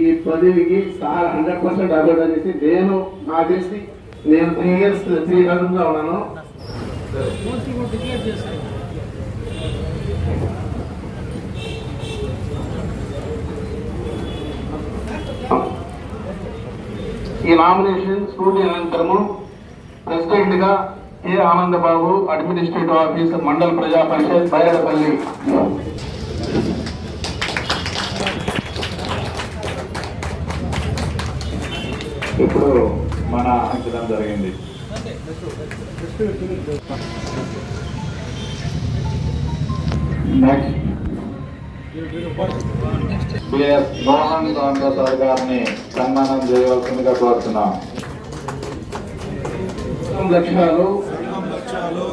ఈ పదవికి sir hundred percent అభివృద్ధి అనేసి నేను నాకు తెలిసి నేను త్రీ ఇయర్స్ త్రీ రన్స్ ఉన్నాను. ఈ నామినేషన్ స్కూటీ అనంతరము ప్రెసిడెంట్గా ఆనందబాబు అడ్మినిస్ట్రేటివ్ ఆఫీస్ మండల ప్రజా పరిషత్ బైరడపల్లి. ఇప్పుడు మన అంచడం జరిగింది. నెక్స్ట్ బిఎస్ మోహన్ రామప్రసాద్ గారిని సన్మానం చేయవలసిందిగా కోరుతున్నాం. లక్ష్యాలు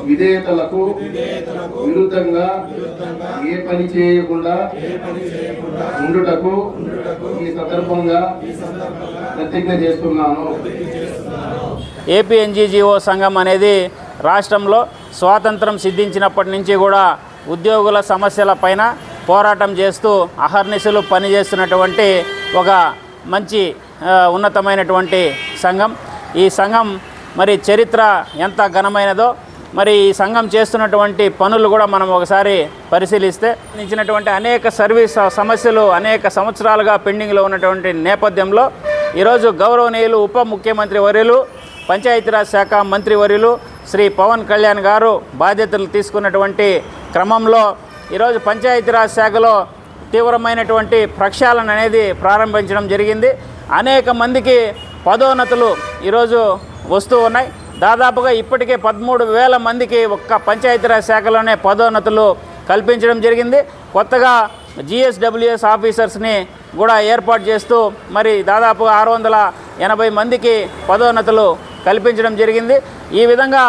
విధేయతలకు విరుద్ధంగా ఏ పని చేయకుండా ఉండుటకు ఈ సందర్భంగా ప్రతిజ్ఞ చేస్తున్నాను. ఏపీ ఎన్జీజీఓ సంఘం అనేది రాష్ట్రంలో స్వాతంత్రం సిద్ధించినప్పటి నుంచి కూడా ఉద్యోగుల సమస్యల పైన పోరాటం చేస్తూ అహర్నిశలు పనిచేస్తున్నటువంటి ఒక మంచి ఉన్నతమైనటువంటి సంఘం. ఈ సంఘం మరి చరిత్ర ఎంత ఘనమైనదో మరి ఈ సంఘం చేస్తున్నటువంటి పనులు కూడా మనం ఒకసారి పరిశీలిస్తే ఇచ్చినటువంటి అనేక సర్వీస్ సమస్యలు అనేక సంవత్సరాలుగా పెండింగ్లో ఉన్నటువంటి నేపథ్యంలో ఈరోజు గౌరవనీయులు ఉప ముఖ్యమంత్రి వర్యులు పంచాయతీరాజ్ శాఖ మంత్రి వర్యులు శ్రీ పవన్ కళ్యాణ్ గారు బాధ్యతలు తీసుకున్నటువంటి క్రమంలో ఈరోజు పంచాయతీరాజ్ శాఖలో తీవ్రమైనటువంటి ప్రక్షాళన అనేది ప్రారంభించడం జరిగింది. అనేక మందికి పదోన్నతులు ఈరోజు వస్తూ ఉన్నాయి. దాదాపుగా ఇప్పటికే పదమూడు వేల మందికి ఒక్క పంచాయతీరాజ్ శాఖలోనే పదోన్నతులు కల్పించడం జరిగింది. కొత్తగా జిఎస్డబ్ల్యూఎస్ ఆఫీసర్స్ని కూడా ఏర్పాటు చేస్తూ మరి దాదాపు ఆరు వందల ఎనభై మందికి పదోన్నతులు కల్పించడం జరిగింది. ఈ విధంగా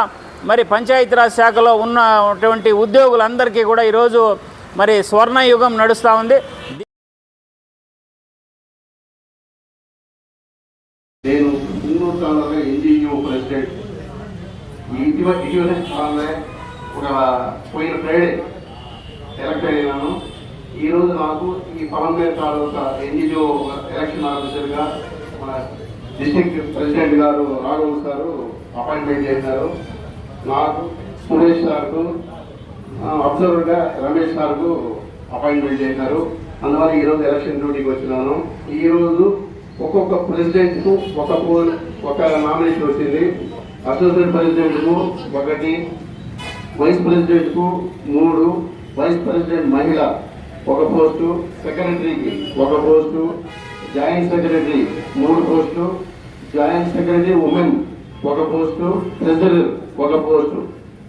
మరి పంచాయతీరాజ్ శాఖలో ఉన్నటువంటి ఉద్యోగులందరికీ కూడా ఈరోజు మరి స్వర్ణయుగం నడుస్తూ ఉంది. నేను మూడు సార్లుగా ఎన్జిఓ ప్రెసిడెంట్ ఇటీవల ఇటీవల కాలంలో ఒక పోయిన ఫ్రైడే ఎలక్ట్ అయ్యాను ఈ రోజు నాకు ఈ పవన్మేర్ ఒక ఎన్జిఓ ఎలక్షన్ ఆఫీసర్గా మన డిస్ట్రిక్ట్ ప్రెసిడెంట్ గారు రాఘవ్ గారు అపాయింట్మెంట్ చేశారు. నాకు సురేష్ సార్కు అబ్జర్వర్గా రమేష్ సార్కు అపాయింట్మెంట్ చేశారు. అందువల్ల ఈరోజు ఎలక్షన్ డ్యూటీకి వచ్చినాను. ఈరోజు ఒక్కొక్క ప్రెసిడెంట్కు ఒక ఒక నామినేషన్ వచ్చింది. అసోసియేట్ ప్రెసిడెంట్కు ఒకటి వైస్ ప్రెసిడెంట్కు మూడు వైస్ ప్రెసిడెంట్ మహిళ ఒక పోస్టు సెక్రటరీకి ఒక పోస్టు జాయింట్ సెక్రటరీ మూడు పోస్టు జాయింట్ సెక్రటరీ ఉమెన్ ఒక పోస్టు ట్రెజరర్ ఒక పోస్టు.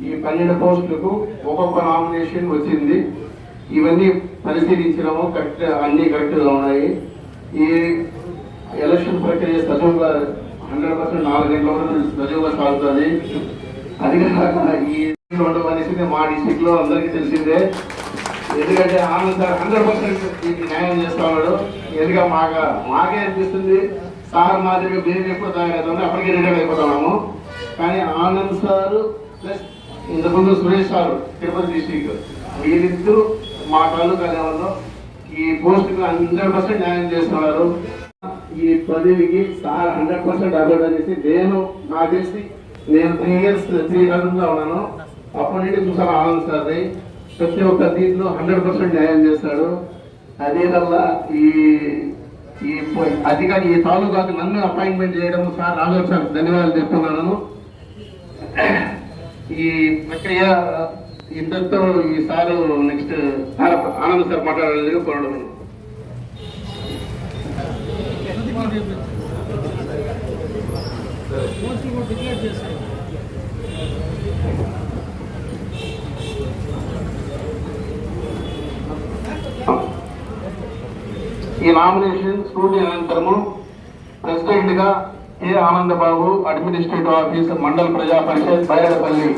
ఈ పన్నెండు పోస్టులకు ఒక్కొక్క నామినేషన్ వచ్చింది. ఇవన్నీ పరిశీలించినాము కరెక్ట్ అన్ని కరెక్ట్గా ఉన్నాయి. ఈ ఎలక్షన్ ప్రక్రియ సజీవంగా హండ్రెడ్ పర్సెంట్ నాలుగు గంటల వరకు సజీవంగా సాగుతుంది అది కాక ఈ ఉండడం అనేసి మా డిస్టిక్లో అందరికీ తెలిసిందే. ఎందుకంటే ఆనంద్ సార్ హండ్రెడ్ పర్సెంట్ దీనికి న్యాయం చేస్తున్నాడు ఎందుకంటే మాగా మాకే అనిపిస్తుంది. సార్ మాదిరిగా మేము ఎప్పుడు తయారవుతామో అప్పటికే రిటైర్ అయిపోతున్నాము కానీ ఆనంద్ సార్ ప్లస్ ఇంతకుముందు సురేష్ సార్ తిరుపతి డిస్టిక్ వీరిద్దరూ మా తాలూకా లెవెల్లో ఈ పోస్ట్కి హండ్రెడ్ పర్సెంట్ న్యాయం చేస్తున్నారు. ఈ పదవికి సార్ హండ్రెడ్ పర్సెంట్ అవ్వడం చేసి నేను నాకు తెలిసి నేను త్రీ ఇయర్స్ త్రీ రన్స్ ఉన్నాను. అప్పటి నుండి చూసాను ఆనంద్ సార్ని ప్రతి ఒక్క దీంట్లో హండ్రెడ్ పర్సెంట్ న్యాయం చేస్తాడు అదే వల్ల ఈ ఈ అది కానీ ఈ తాలూకాకు నన్ను అపాయింట్మెంట్ చేయడం సార్ రాఘవ్ సార్ ధన్యవాదాలు చెప్తున్నాను. ఈ ప్రక్రియ ఇంతటితో ఈ నెక్స్ట్ ఆనంద్ సార్ మాట్లాడలేదు కోరడం ఈ నామినేషన్ స్కూటీ అనంతరము ప్రెసిడెంట్గా ఏ ఆనందబాబు అడ్మినిస్ట్రేటివ్ ఆఫీస్ మండల ప్రజా పరిషత్ Bairadapalli.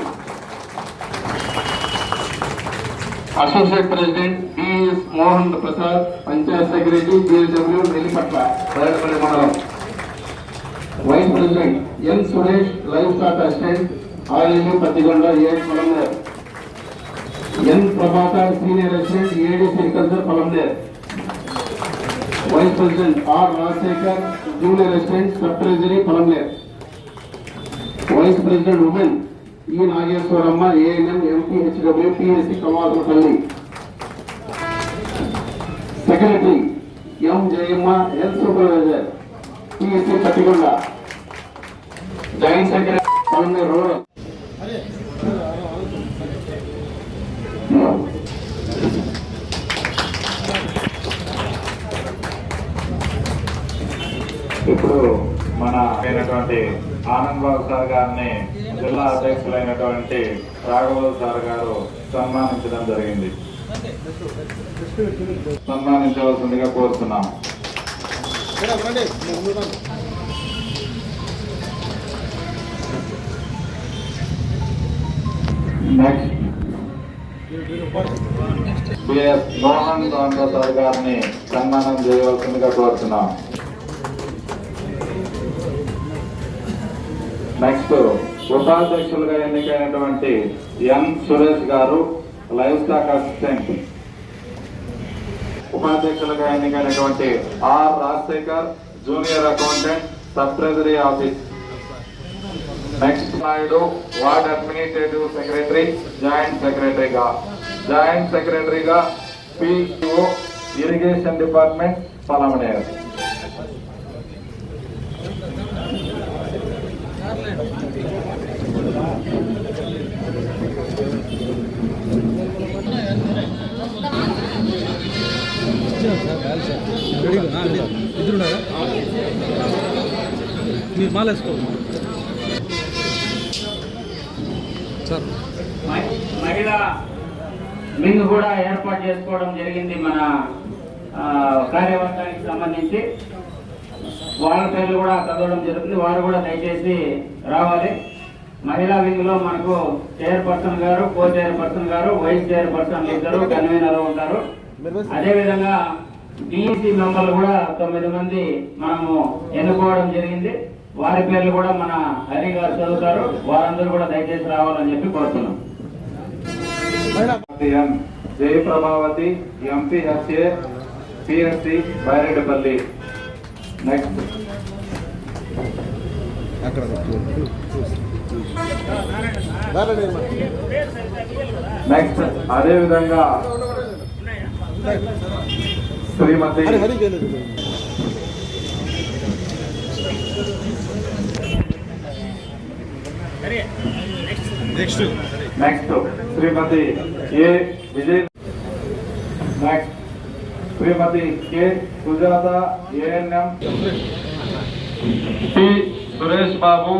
Associate president BS Mohan Prasad panchayat secretary BSW Nellipatla Bairadapalli మండలం vice president N Suresh livestock assistant RLU Pattikonda A Palamaner N Prabhakar senior assistant AD sericulture Palamaner vice president R Rajasekhar junior assistant sub treasury Palamaner vice president women E Nageswaramma ANM MP HW PSC Kamasulapalli secretary M Jayamma health supervisor TSC Pattikonda. Joint secretary rural. ఇప్పుడు మన అయినటువంటి Anand Babu sir గారిని జిల్లా అధ్యక్షులైనటువంటి Raghava sir గారు సన్మానించడం జరిగింది. సన్మానించవలసిందిగా కోరుతున్నాం BS Mohan దాండో గారిని సన్మానం చేయవలసిందిగా కోరుతున్నాం నెక్స్ట్ ఉపాధ్యక్షులుగా ఎన్నికైనటువంటి ఎన్ సురేష్ గారు లైవ్ స్టాక్ అసిస్టెంట్ ఉపాధ్యక్షులుగా ఎన్నికైనటువంటి R Rajasekhar junior accountant sub treasury office. Next Naidu ward administrative secretary joint సెక్రటరీగా. జాయింట్ సెక్రటరీగా పిఓ ఇరిగేషన్ డిపార్ట్మెంట్ పలమనేరు. ఇద్దరు మీరు మాలేసుకో సార్ మహి- మహిళా వింగ్ కూడా ఏర్పాటు చేసుకోవడం జరిగింది మన కార్యవర్గానికి సంబంధించి. వాళ్ళ పేర్లు కూడా చదవడం జరుగుతుంది. వారు కూడా దయచేసి రావాలి. మహిళా వింగ్లో మనకు చైర్పర్సన్ గారు కో చైర్పర్సన్ గారు వైస్ చైర్పర్సన్ ఇద్దరు కన్వీనర్ ఉంటారు. అదే విధంగా డిఈసి మెంబర్లు కూడా తొమ్మిది మంది మనము ఎన్నుకోవడం జరిగింది. వారి పేర్లు కూడా మన హరి గారు చదువుతారు. వారందరూ కూడా దయచేసి రావాలని చెప్పి కోరుతున్నాం. N Jayaprabhavati MPHA PSC Byreddipalli. Next అక్కడ నెక్స్ట్ అదే విధంగా శ్రీమతి హరి హరి చేయలేదు next next Shrimati A Vijay next Shrimati K Sujatha ANM P Suresh Babu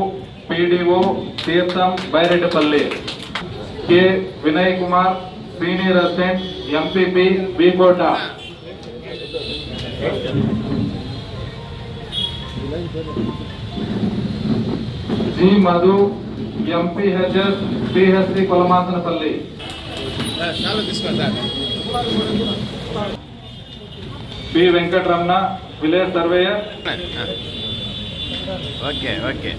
PDO Theertham Byreddipalli K Vinay Kumar senior assistant MPP B Kota G Madhu MPHS PHC Kolamasanapalli P Venkataramana village surveyor okay okay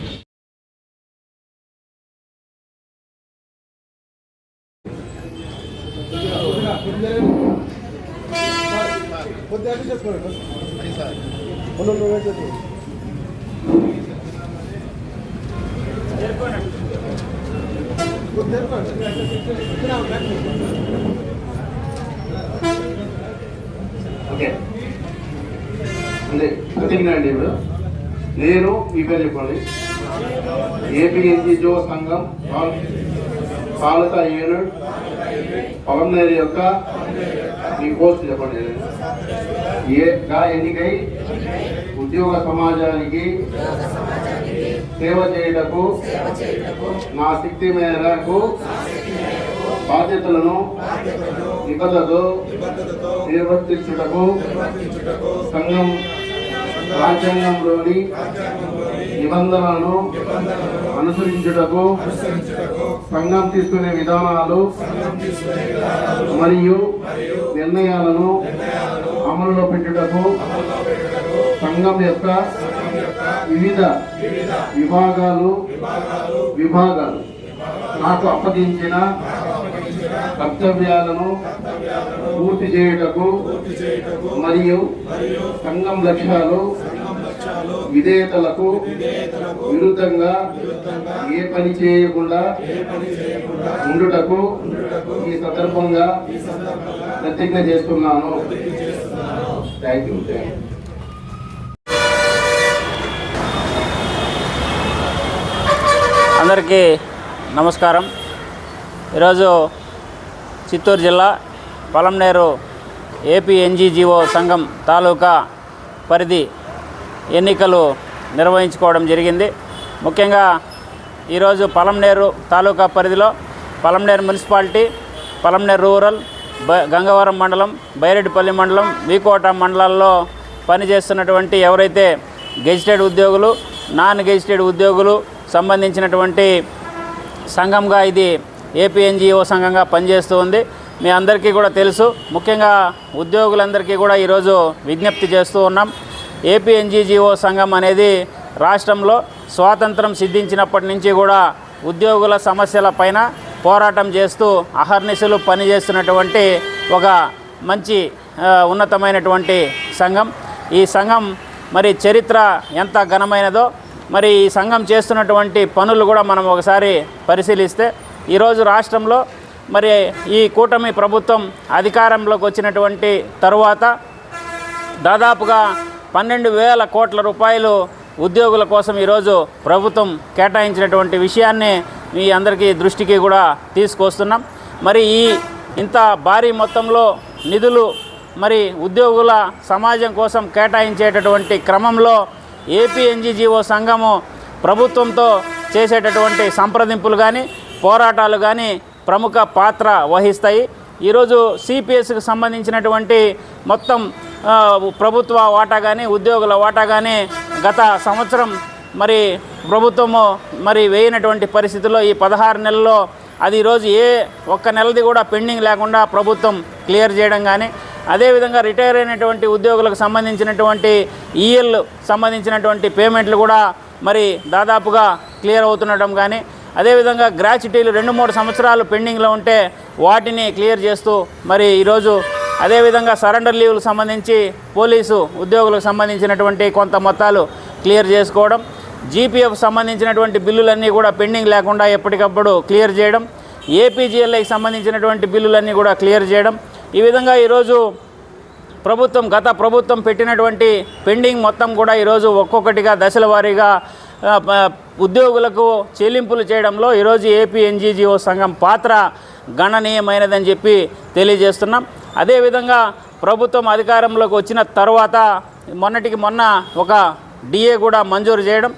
okay. అంటే అండి ఇప్పుడు. నేను మీ పేరు చెప్పండి. APNGO సంఘం పాలక unit పవన్నేరి యొక్క మీ post చెప్పండి. ఏగా ఎన్నికై? ఉద్యోగ సమాజానికి సేవ చేయుటకు నా శక్తి మేరకు బాధ్యతలను నిబద్ధతతో నిర్వర్తించుటకు సంఘం రాజ్యాంగంలోని నిబంధనలను అనుసరించుటకు సంఘం తీసుకునే విధానాలు మరియు నిర్ణయాలను అమలులో పెట్టుటకు సంఘం యొక్క వివిధ విభాగాలు విభాగాలు నాకు అప్పగించిన కర్తవ్యాలను పూర్తి చేయుటకు మరియు సంఘం లక్ష్యాలు విధేయతలకు విరుద్ధంగా ఏ పని చేయకుండా ఉండుటకు ఈ సందర్భంగా ప్రతిజ్ఞ చేస్తున్నాను. థ్యాంక్ యూ థ్యాంక్ యూ అందరికీ నమస్కారం. ఈరోజు చిత్తూరు జిల్లా పొలంనేరు ఏపీ ఎన్జీజీఓ సంఘం తాలూకా పరిధి ఎన్నికలు నిర్వహించుకోవడం జరిగింది. ముఖ్యంగా ఈరోజు పలంనేరు తాలూకా పరిధిలో పలంనేరు మున్సిపాలిటీ పలంనేరు రూరల్ బ గంగవరం మండలం బైరెడ్డిపల్లి మండలం వీకోట మండలాల్లో పనిచేస్తున్నటువంటి ఎవరైతే గెజిటెడ్ ఉద్యోగులు నాన్ గెజిటెడ్ ఉద్యోగులు సంబంధించినటువంటి సంఘంగా ఇది ఏపీఎన్జిఓ సంఘంగా పనిచేస్తూ ఉంది. మీ అందరికీ కూడా తెలుసు. ముఖ్యంగా ఉద్యోగులందరికీ కూడా ఈరోజు విజ్ఞప్తి చేస్తూ ఉన్నాం. ఏపీఎన్జీజీఓ సంఘం అనేది రాష్ట్రంలో స్వాతంత్రం సిద్ధించినప్పటి నుంచి కూడా ఉద్యోగుల సమస్యల పైన పోరాటం చేస్తూ అహర్నిశలు పనిచేస్తున్నటువంటి ఒక మంచి ఉన్నతమైనటువంటి సంఘం. ఈ సంఘం మరి చరిత్ర ఎంత ఘనమైనదో మరి ఈ సంఘం చేస్తున్నటువంటి పనులు కూడా మనం ఒకసారి పరిశీలిస్తే ఈరోజు రాష్ట్రంలో మరి ఈ కూటమి ప్రభుత్వం అధికారంలోకి వచ్చినటువంటి తరువాత దాదాపుగా పన్నెండు వేల కోట్ల రూపాయలు ఉద్యోగుల కోసం ఈరోజు ప్రభుత్వం కేటాయించినటువంటి విషయాన్ని మీ అందరికీ దృష్టికి కూడా తీసుకొస్తున్నాం. మరి ఈ ఇంత భారీ మొత్తంలో నిధులు మరి ఉద్యోగుల సమాజం కోసం కేటాయించేటటువంటి క్రమంలో ఏపీఎన్జిజీఓ సంఘము ప్రభుత్వంతో చేసేటటువంటి సంప్రదింపులు కానీ పోరాటాలు కానీ ప్రముఖ పాత్ర వహిస్తాయి. ఈరోజు సిపిఎస్కి సంబంధించినటువంటి మొత్తం ప్రభుత్వ వాటా కానీ ఉద్యోగుల వాటా కానీ గత సంవత్సరం మరి ప్రభుత్వము మరి వేయనటువంటి పరిస్థితుల్లో ఈ పదహారు నెలల్లో అది ఈరోజు ఏ ఒక్క నెలది కూడా పెండింగ్ లేకుండా ప్రభుత్వం క్లియర్ చేయడం కానీ అదేవిధంగా రిటైర్ అయినటువంటి ఉద్యోగులకు సంబంధించినటువంటి ఈఎల్ సంబంధించినటువంటి పేమెంట్లు కూడా మరి దాదాపుగా క్లియర్ అవుతుండటం కానీ అదేవిధంగా గ్రాచ్యుటీలు రెండు మూడు సంవత్సరాలు పెండింగ్లో ఉంటే వాటిని క్లియర్ చేస్తూ మరి ఈరోజు అదేవిధంగా సరెండర్ లీవ్లకు సంబంధించి పోలీసు ఉద్యోగులకు సంబంధించినటువంటి కొంత మొత్తాలు క్లియర్ చేసుకోవడం జీపీఎఫ్ సంబంధించినటువంటి బిల్లులన్నీ కూడా పెండింగ్ లేకుండా ఎప్పటికప్పుడు క్లియర్ చేయడం ఏపీజీఎల్ఐకి సంబంధించినటువంటి బిల్లులన్నీ కూడా క్లియర్ చేయడం. ఈ విధంగా ఈరోజు ప్రభుత్వం గత ప్రభుత్వం పెట్టినటువంటి పెండింగ్ మొత్తం కూడా ఈరోజు ఒక్కొక్కటిగా దశల వారీగా ఉద్యోగులకు చెల్లింపులు చేయడంలో ఈరోజు ఏపీ ఎన్జీజీఓ సంఘం పాత్ర గణనీయమైనదని చెప్పి తెలియజేస్తున్నాం. అదేవిధంగా ప్రభుత్వం అధికారంలోకి వచ్చిన తర్వాత మొన్నటికి మొన్న ఒక డిఏ కూడా మంజూరు చేయడం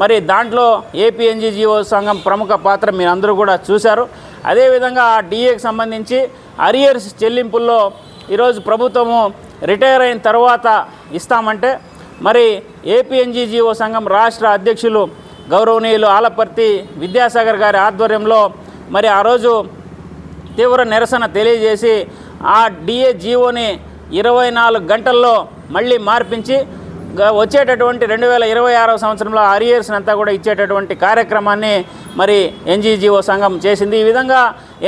మరి దాంట్లో ఏపీఎన్జీజీఓ సంఘం ప్రముఖ పాత్ర మీరు అందరూ కూడా చూశారు. అదేవిధంగా ఆ డిఏకి సంబంధించి అరియర్స్ చెల్లింపుల్లో ఈరోజు ప్రభుత్వము రిటైర్ అయిన తర్వాత ఇస్తామంటే మరి ఏపీఎన్జీజీఓ సంఘం రాష్ట్ర అధ్యక్షులు గౌరవనీయులు ఆలపర్తి విద్యాసాగర్ గారి ఆధ్వర్యంలో మరి ఆ రోజు తీవ్ర నిరసన తెలియజేసి ఆ డిఏ జీవోని ఇరవై నాలుగు గంటల్లో మళ్ళీ మార్పించి వచ్చేటటువంటి రెండు వేల ఇరవై ఆరవ సంవత్సరంలో అరియర్స్ని అంతా కూడా ఇచ్చేటటువంటి కార్యక్రమాన్ని మరి ఎన్జీజీఓ సంఘం చేసింది. ఈ విధంగా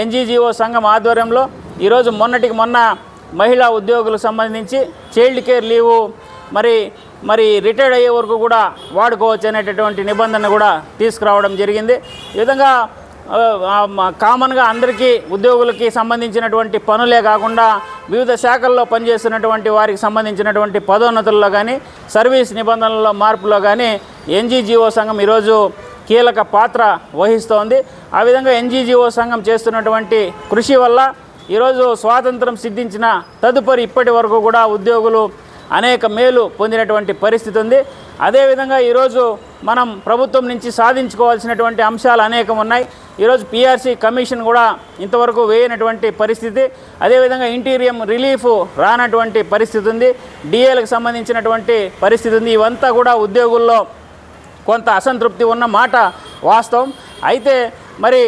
ఎన్జీజీఓ సంఘం ఆధ్వర్యంలో ఈరోజు మొన్నటికి మొన్న మహిళా ఉద్యోగులకు సంబంధించి చైల్డ్ కేర్ లీవు మరి మరి రిటైర్డ్ అయ్యే వరకు కూడా వాడుకోవచ్చు అనేటటువంటి నిబంధన కూడా తీసుకురావడం జరిగింది. ఈ విధంగా కామన్గా అందరికీ ఉద్యోగులకి సంబంధించినటువంటి పనులే కాకుండా వివిధ శాఖల్లో పనిచేస్తున్నటువంటి వారికి సంబంధించినటువంటి పదోన్నతుల్లో కానీ సర్వీస్ నిబంధనల్లో మార్పులో కానీ ఎన్జీజీఓ సంఘం ఈరోజు కీలక పాత్ర వహిస్తోంది. ఆ విధంగా ఎన్జీజీఓ సంఘం చేస్తున్నటువంటి కృషి వల్ల ఈరోజు స్వాతంత్రం సిద్ధించిన తదుపరి ఇప్పటి వరకు కూడా ఉద్యోగులు అనేక మేలు పొందినటువంటి పరిస్థితి ఉంది. అదేవిధంగా ఈరోజు మనం ప్రభుత్వం నుంచి సాధించుకోవాల్సినటువంటి అంశాలు అనేకం ఉన్నాయి. ఈరోజు పీఆర్సీ కమిషన్ కూడా ఇంతవరకు వేయనటువంటి పరిస్థితి. అదేవిధంగా ఇంటీరియం రిలీఫ్ రానటువంటి పరిస్థితి ఉంది. డిఏలకు సంబంధించినటువంటి పరిస్థితి ఉంది. ఇవంతా కూడా ఉద్యోగుల్లో కొంత అసంతృప్తి ఉన్న మాట వాస్తవం. అయితే మరి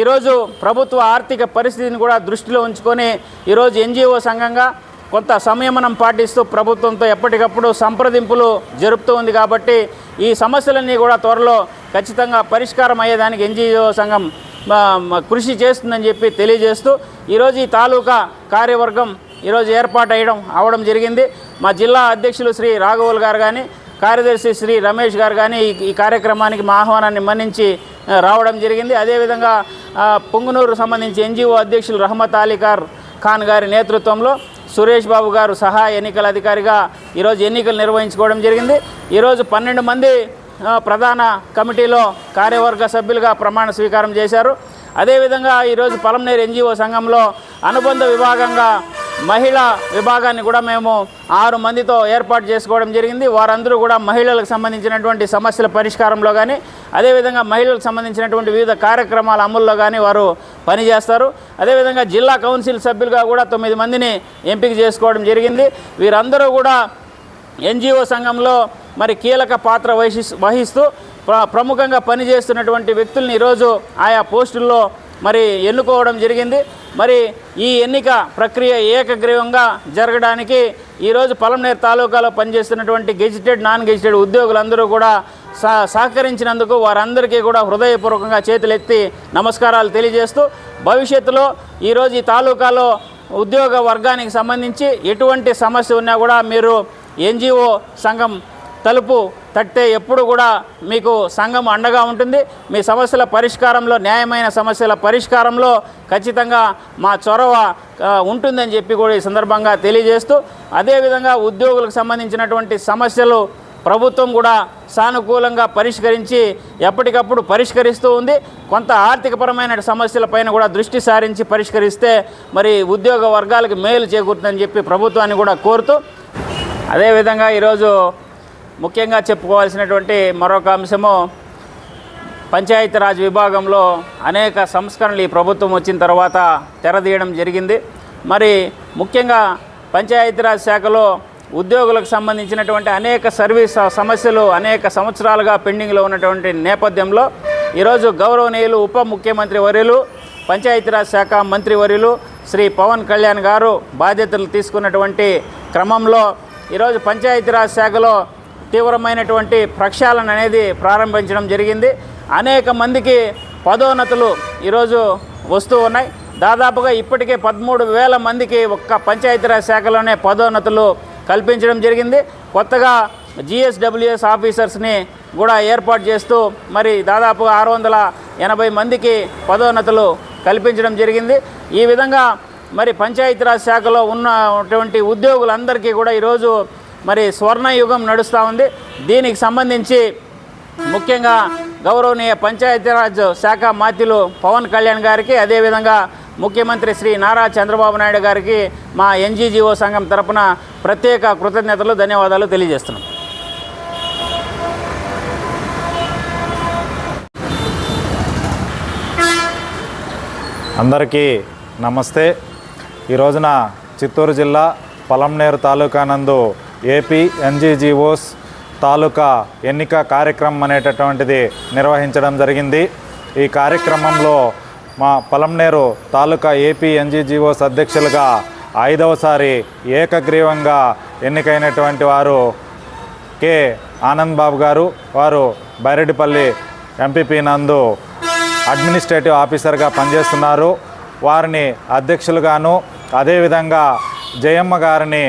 ఈరోజు ప్రభుత్వ ఆర్థిక పరిస్థితిని కూడా దృష్టిలో ఉంచుకొని ఈరోజు ఎన్జిఓ సంఘంగా కొంత సంయమనం పాటిస్తూ ప్రభుత్వంతో ఎప్పటికప్పుడు సంప్రదింపులు జరుపుతూ ఉంది కాబట్టి ఈ సమస్యలన్నీ కూడా త్వరలో ఖచ్చితంగా పరిష్కారం అయ్యేదానికి ఎన్జిఓ సంఘం కృషి చేస్తుందని చెప్పి తెలియజేస్తూ ఈరోజు ఈ తాలూకా కార్యవర్గం ఈరోజు ఏర్పాటు అయ్యడం అవడం జరిగింది. మా జిల్లా అధ్యక్షులు శ్రీ రాఘవులు గారు కానీ కార్యదర్శి శ్రీ రమేష్ గారు కానీ ఈ కార్యక్రమానికి మా ఆహ్వానాన్ని మన్నించి రావడం జరిగింది. అదేవిధంగా పొంగునూరు సంబంధించి ఎన్జిఓ అధ్యక్షులు రహమత్ అలీకార్ ఖాన్ గారి నేతృత్వంలో సురేష్ బాబు గారు సహా ఎన్నికల అధికారిగా ఈరోజు ఎన్నికలు నిర్వహించుకోవడం జరిగింది. ఈరోజు పన్నెండు మంది ప్రధాన కమిటీలో కార్యవర్గ సభ్యులుగా ప్రమాణ స్వీకారం చేశారు. అదేవిధంగా ఈరోజు పలంనేరు ఎన్జిఓ సంఘంలో అనుబంధ విభాగంగా మహిళా విభాగాన్ని కూడా మేము ఆరు మందితో ఏర్పాటు చేసుకోవడం జరిగింది. వారందరూ కూడా మహిళలకు సంబంధించినటువంటి సమస్యల పరిష్కారంలో కానీ అదేవిధంగా మహిళలకు సంబంధించినటువంటి వివిధ కార్యక్రమాల అమల్లో కానీ వారు పనిచేస్తారు. అదేవిధంగా జిల్లా కౌన్సిల్ సభ్యులుగా కూడా తొమ్మిది మందిని ఎంపిక చేసుకోవడం జరిగింది. వీరందరూ కూడా ఎన్జిఓ సంఘంలో మరి కీలక పాత్ర వహిస్తూ ప్ర- ప్రముఖంగా పనిచేస్తున్నటువంటి వ్యక్తుల్ని ఈరోజు ఆయా పోస్టుల్లో మరి ఎన్నుకోవడం జరిగింది. మరి ఈ ఎన్నిక ప్రక్రియ ఏకగ్రీవంగా జరగడానికి ఈరోజు పలంనేరు తాలూకాలో పనిచేస్తున్నటువంటి గెజిటెడ్ నాన్ గెజిటెడ్ ఉద్యోగులందరూ కూడా సహ సహకరించినందుకు వారందరికీ కూడా హృదయపూర్వకంగా చేతులెత్తి నమస్కారాలు తెలియజేస్తూ భవిష్యత్తులో ఈరోజు ఈ తాలూకాలో ఉద్యోగ వర్గానికి సంబంధించి ఎటువంటి సమస్య ఉన్నా కూడా మీరు ఎన్జిఓ సంఘం తలుపు తట్టే ఎప్పుడు కూడా మీకు సంఘం అండగా ఉంటుంది. మీ సమస్యల పరిష్కారంలో న్యాయమైన సమస్యల పరిష్కారంలో ఖచ్చితంగా మా చొరవ ఉంటుందని చెప్పి కూడా ఈ సందర్భంగా తెలియజేస్తూ అదేవిధంగా ఉద్యోగులకు సంబంధించినటువంటి సమస్యలు ప్రభుత్వం కూడా సానుకూలంగా పరిష్కరించి ఎప్పటికప్పుడు పరిష్కరిస్తూ ఉంది. కొంత ఆర్థికపరమైన సమస్యలపైన కూడా దృష్టి సారించి పరిష్కరిస్తే మరి ఉద్యోగ వర్గాలకు మేలు చేకూరుతుందని చెప్పి ప్రభుత్వాన్ని కూడా కోరుతూ అదేవిధంగా ఈరోజు ముఖ్యంగా చెప్పుకోవాల్సినటువంటి మరొక అంశము పంచాయతీరాజ్ విభాగంలో అనేక సంస్కరణలు ఈ ప్రభుత్వం వచ్చిన తర్వాత తెరదీయడం జరిగింది. మరి ముఖ్యంగా పంచాయతీరాజ్ శాఖలో ఉద్యోగులకు సంబంధించినటువంటి అనేక సర్వీస్ సమస్యలు అనేక సంవత్సరాలుగా పెండింగ్లో ఉన్నటువంటి నేపథ్యంలో ఈరోజు గౌరవనీయులు ఉప ముఖ్యమంత్రి వర్యులు పంచాయతీరాజ్ శాఖ మంత్రి వర్యులు శ్రీ పవన్ కళ్యాణ్ గారు బాధ్యతలు తీసుకున్నటువంటి క్రమంలో ఈరోజు పంచాయతీరాజ్ శాఖలో తీవ్రమైనటువంటి ప్రక్షాళన అనేది ప్రారంభించడం జరిగింది. అనేక మందికి పదోన్నతులు ఈరోజు వస్తూ ఉన్నాయి. దాదాపుగా ఇప్పటికే పదమూడు వేల మందికి ఒక్క పంచాయతీరాజ్ శాఖలోనే పదోన్నతులు కల్పించడం జరిగింది. కొత్తగా జిఎస్డబ్ల్యూఎస్ ఆఫీసర్స్ని కూడా ఏర్పాటు చేస్తూ మరి దాదాపు ఆరు వందల ఎనభై మందికి పదోన్నతులు కల్పించడం జరిగింది. ఈ విధంగా మరి పంచాయతీరాజ్ శాఖలో ఉన్నటువంటి ఉద్యోగులందరికీ కూడా ఈరోజు మరి స్వర్ణయుగం నడుస్తూ ఉంది. దీనికి సంబంధించి ముఖ్యంగా గౌరవనీయ పంచాయతీరాజ్ శాఖ మాతిలు పవన్ కళ్యాణ్ గారికి అదేవిధంగా ముఖ్యమంత్రి శ్రీ నారా చంద్రబాబు నాయుడు గారికి మా ఎన్జీజీఓ సంఘం తరపున ప్రత్యేక కృతజ్ఞతలు ధన్యవాదాలు తెలియజేస్తున్నాం. అందరికీ నమస్తే. ఈ రోజున చిత్తూరు జిల్లా పలంనేరు తాలూకా నందు ఏపీ ఎన్జీజీఓస్ తాలూకా ఎన్నిక కార్యక్రమం అనేటటువంటిది నిర్వహించడం జరిగింది. ఈ కార్యక్రమంలో మా పలంనేరు తాలూకా ఏపీ ఎన్జీజీఓస్ అధ్యక్షులుగా ఐదవసారి ఏకగ్రీవంగా ఎన్నికైనటువంటి వారు కె. ఆనంద్ బాబు గారు వారు బైరెడ్డిపల్లి ఎంపీపీ నందు అడ్మినిస్ట్రేటివ్ ఆఫీసర్గా పనిచేస్తున్నారు. వారిని అధ్యక్షులుగాను అదేవిధంగా జయమ్మ గారిని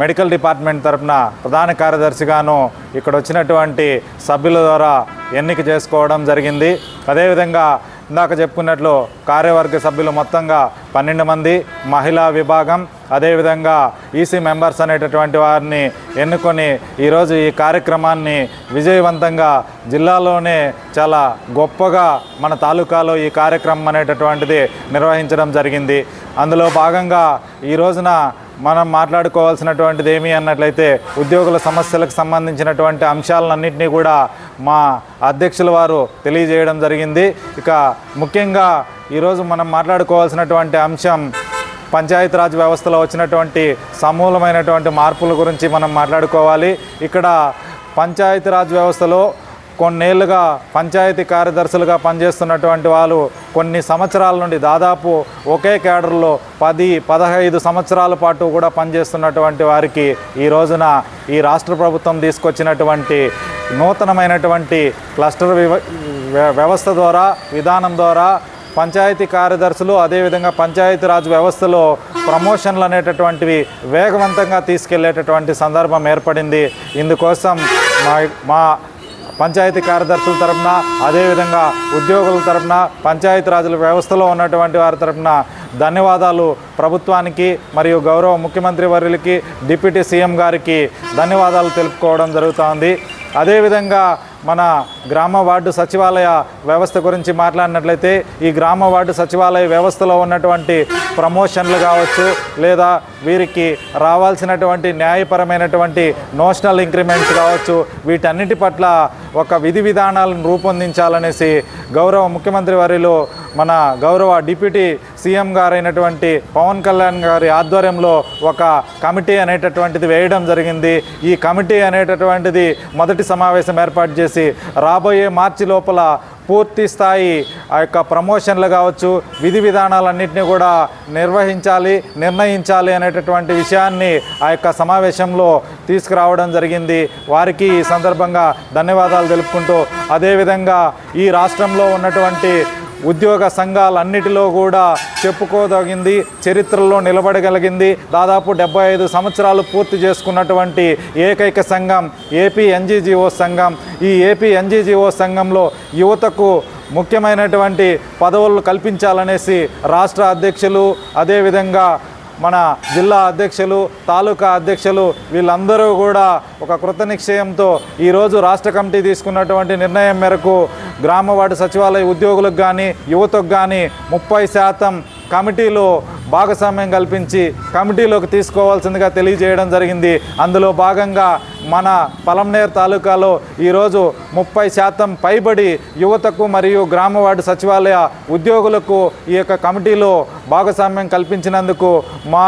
మెడికల్ డిపార్ట్మెంట్ తరఫున ప్రధాన కార్యదర్శిగాను ఇక్కడ వచ్చినటువంటి సభ్యుల ద్వారా ఎన్నిక చేసుకోవడం జరిగింది. అదేవిధంగా ఇందాక చెప్పుకున్నట్లు కార్యవర్గ సభ్యులు మొత్తంగా పన్నెండు మంది మహిళా విభాగం అదేవిధంగా ఈసీ మెంబర్స్ అనేటటువంటి వారిని ఎన్నుకొని ఈరోజు ఈ కార్యక్రమాన్ని విజయవంతంగా జిల్లాలోనే చాలా గొప్పగా మన తాలూకాలో ఈ కార్యక్రమం అనేటటువంటిది నిర్వహించడం జరిగింది. అందులో భాగంగా ఈ రోజున మనం మాట్లాడుకోవాల్సినటువంటిది ఏమి అన్నట్లయితే ఉద్యోగుల సమస్యలకు సంబంధించినటువంటి అంశాలన్నింటినీ కూడా మా అధ్యక్షుల వారు తెలియజేయడం జరిగింది. ఇక ముఖ్యంగా ఈరోజు మనం మాట్లాడుకోవాల్సినటువంటి అంశం పంచాయతీరాజ్ వ్యవస్థలో వచ్చినటువంటి సమూలమైనటువంటి మార్పుల గురించి మనం మాట్లాడుకోవాలి. ఇక్కడ పంచాయతీరాజ్ వ్యవస్థలో కొన్నేళ్ళుగా పంచాయతీ కార్యదర్శులుగా పనిచేస్తున్నటువంటి వాళ్ళు కొన్ని సంవత్సరాల నుండి దాదాపు ఒకే కేడర్లో పది పదహైదు సంవత్సరాల పాటు కూడా పనిచేస్తున్నటువంటి వారికి ఈ రోజున ఈ రాష్ట్ర ప్రభుత్వం తీసుకొచ్చినటువంటి నూతనమైనటువంటి క్లస్టర్ వ్యవస్థ ద్వారా విధానం ద్వారా పంచాయతీ కార్యదర్శులు అదేవిధంగా పంచాయతీరాజ్ వ్యవస్థలో ప్రమోషన్లు అనేటటువంటివి వేగవంతంగా తీసుకెళ్ళేటటువంటి సందర్భం ఏర్పడింది. ఇందుకోసం మా మా పంచాయతీ కార్యదర్శుల తరపున అదేవిధంగా ఉద్యోగుల తరపున పంచాయతీరాజుల వ్యవస్థలో ఉన్నటువంటి వారి తరపున ధన్యవాదాలు ప్రభుత్వానికి మరియు గౌరవ ముఖ్యమంత్రి వర్యులకి డిప్యూటీ సీఎం గారికి ధన్యవాదాలు తెలుపుకోవడం జరుగుతోంది. అదేవిధంగా మన గ్రామ వార్డు సచివాలయ వ్యవస్థ గురించి మాట్లాడినట్లయితే ఈ గ్రామ వార్డు సచివాలయ వ్యవస్థలో ఉన్నటువంటి ప్రమోషన్లు కావచ్చు లేదా వీరికి రావాల్సినటువంటి న్యాయపరమైనటువంటి నోషనల్ ఇంక్రిమెంట్స్ కావచ్చు వీటన్నిటి పట్ల ఒక విధి విధానాలను రూపొందించాలనేసి గౌరవ ముఖ్యమంత్రి వారిలో మన గౌరవ డిప్యూటీ సీఎం గారైనటువంటి పవన్ కళ్యాణ్ గారి ఆధ్వర్యంలో ఒక కమిటీ అనేటటువంటిది వేయడం జరిగింది. ఈ కమిటీ అనేటటువంటిది మొదటి సమావేశం ఏర్పాటు చేసి రాబోయే మార్చి లోపల పూర్తి స్థాయి ఆ యొక్క ప్రమోషన్లు కావచ్చు విధి విధానాలన్నింటినీ కూడా నిర్వహించాలి నిర్ణయించాలి అనేటటువంటి విషయాన్ని ఆ యొక్క సమావేశంలో తీసుకురావడం జరిగింది. వారికి ఈ సందర్భంగా ధన్యవాదాలు తెలుపుకుంటూ అదేవిధంగా ఈ రాష్ట్రంలో ఉన్నటువంటి ఉద్యోగ సంఘాలన్నిటిలో కూడా చెప్పుకోదగింది చరిత్రలో నిలబడగలిగింది. దాదాపు డెబ్బై ఐదు సంవత్సరాలు పూర్తి చేసుకున్నటువంటి ఏకైక సంఘం ఏపీ ఎన్జీజీఓ సంఘం. ఈ ఏపీ ఎన్జీజీఓ సంఘంలో యువతకు ముఖ్యమైనటువంటి పదవులు కల్పించాలనేసి రాష్ట్ర అధ్యక్షులు అదేవిధంగా మన జిల్లా అధ్యక్షులు తాలూకా అధ్యక్షులు వీళ్ళందరూ కూడా ఒక కృత నిశ్చయంతో ఈరోజు రాష్ట్ర కమిటీ తీసుకున్నటువంటి నిర్ణయం మేరకు గ్రామ వార్డు సచివాలయ ఉద్యోగులకు కానీ యువతకు కానీ ముప్పై శాతం కమిటీలో భాగస్వామ్యం కల్పించి కమిటీలోకి తీసుకోవాల్సిందిగా తెలియజేయడం జరిగింది. అందులో భాగంగా మన పలంనేర్ తాలూకాలో ఈరోజు ముప్పై శాతం పైబడి యువతకు మరియు గ్రామ వార్డు సచివాలయ ఉద్యోగులకు ఈ యొక్క కమిటీలో భాగస్వామ్యం కల్పించినందుకు మా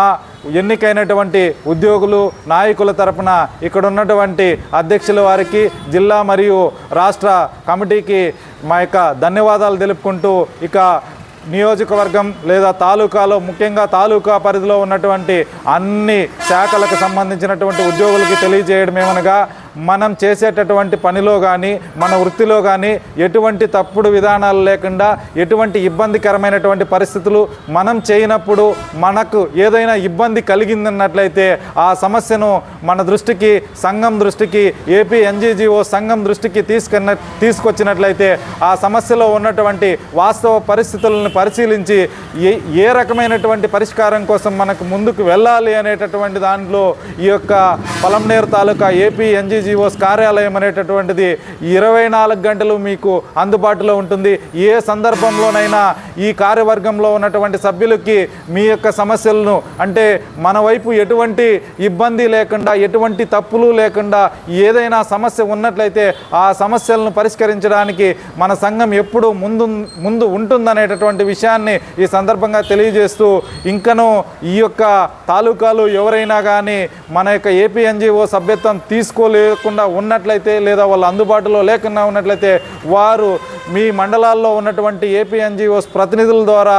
ఎన్నికైనటువంటి ఉద్యోగులు నాయకుల తరపున ఇక్కడ ఉన్నటువంటి అధ్యక్షుల వారికి జిల్లా మరియు రాష్ట్ర కమిటీకి మా యొక్క ధన్యవాదాలు తెలుపుకుంటూ ఇక నియోజకవర్గం లేదా తాలూకాలో ముఖ్యంగా తాలూకా పరిధిలో ఉన్నటువంటి అన్ని శాఖలకు సంబంధించినటువంటి ఉద్యోగులకి తెలియజేయడం ఏమనగా మనం చేసేటటువంటి పనిలో కానీ మన వృత్తిలో కానీ ఎటువంటి తప్పుడు విధానాలు లేకుండా ఎటువంటి ఇబ్బందికరమైనటువంటి పరిస్థితులు మనం చేయనప్పుడు మనకు ఏదైనా ఇబ్బంది కలిగిందన్నట్లయితే ఆ సమస్యను మన దృష్టికి సంఘం దృష్టికి ఏపీ ఎన్జీజీఓ సంఘం దృష్టికి తీసుకున్న తీసుకొచ్చినట్లయితే ఆ సమస్యలో ఉన్నటువంటి వాస్తవ పరిస్థితులను పరిశీలించి ఏ ఏ రకమైనటువంటి పరిష్కారం కోసం మనకు ముందుకు వెళ్ళాలి అనేటటువంటి దాంట్లో ఈ యొక్క పలంనేరు తాలూకా ఏపీ ఎన్జీజీఓస్ కార్యాలయం అనేటటువంటిది ఇరవై నాలుగు గంటలు మీకు అందుబాటులో ఉంటుంది. ఏ సందర్భంలోనైనా ఈ కార్యవర్గంలో ఉన్నటువంటి సభ్యులకి మీ యొక్క సమస్యలను అంటే మన వైపు ఎటువంటి ఇబ్బంది లేకుండా ఎటువంటి తప్పులు లేకుండా ఏదైనా సమస్య ఉన్నట్లయితే ఆ సమస్యలను పరిష్కరించడానికి మన సంఘం ఎప్పుడు ముందు ముందు ఉంటుందనేటటువంటి విషయాన్ని ఈ సందర్భంగా తెలియజేస్తూ ఇంకనూ ఈ యొక్క తాలూకాలు ఎవరైనా కానీ మన యొక్క ఏపీఎన్జిఓ సభ్యత్వం తీసుకోలే లేకుండా ఉన్నట్లయితే లేదా వాళ్ళు అందుబాటులో లేకుండా ఉన్నట్లయితే వారు మీ మండలాల్లో ఉన్నటువంటి ఏపీ ఎన్జిఓస్ ప్రతినిధుల ద్వారా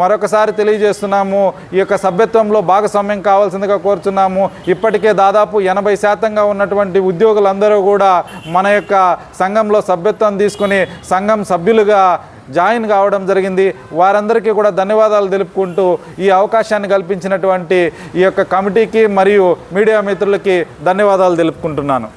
మరొకసారి తెలియజేస్తున్నాము. ఈ యొక్క సభ్యత్వంలో భాగస్వామ్యం కావాల్సిందిగా కోరుతున్నాము ఇప్పటికే దాదాపు ఎనభై శాతంగా ఉన్నటువంటి ఉద్యోగులందరూ కూడా మన యొక్క సంఘంలో సభ్యత్వం తీసుకుని సంఘం సభ్యులుగా జాయిన్ కావడం జరిగింది. వారందరికీ కూడా ధన్యవాదాలు తెలుపుకుంటూ ఈ అవకాశాన్ని కల్పించినటువంటి ఈ యొక్క కమిటీకి మరియు మీడియా మిత్రులకి ధన్యవాదాలు తెలుపుకుంటున్నాను.